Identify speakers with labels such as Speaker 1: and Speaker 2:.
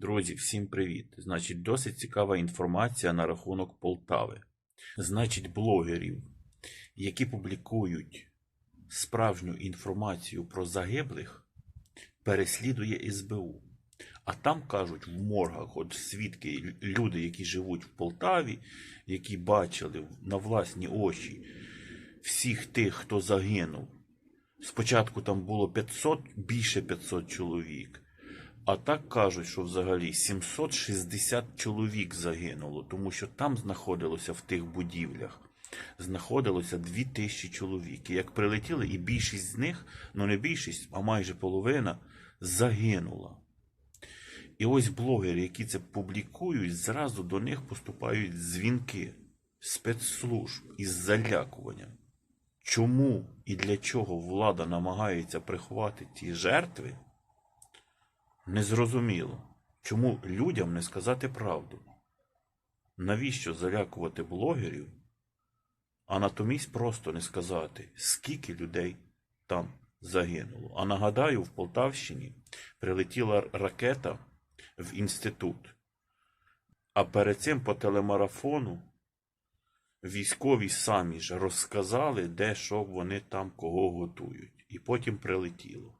Speaker 1: Друзі, всім привіт! Значить, досить цікава інформація на рахунок Полтави. Значить, блогерів, які публікують справжню інформацію про загиблих, переслідує СБУ. А там кажуть в моргах, от свідки, люди, які живуть в Полтаві, які бачили на власні очі всіх тих, хто загинув. Спочатку там було 500, більше 500 чоловік. А так кажуть, що взагалі 760 чоловік загинуло, тому що там знаходилося в тих будівлях, знаходилося 2000 чоловік. І як прилетіли, і більшість з них, ну не більшість, а майже половина, загинула. І ось блогери, які це публікують, зразу до них поступають дзвінки спецслужб із залякуванням. Чому і для чого влада намагається приховати ті жертви? Незрозуміло. Чому людям не сказати правду? Навіщо залякувати блогерів, а натомість просто не сказати, скільки людей там загинуло. А нагадаю, в Полтавщині прилетіла ракета в інститут. А перед цим по телемарафону військові самі ж розказали, де що вони там кого готують. І потім прилетіло.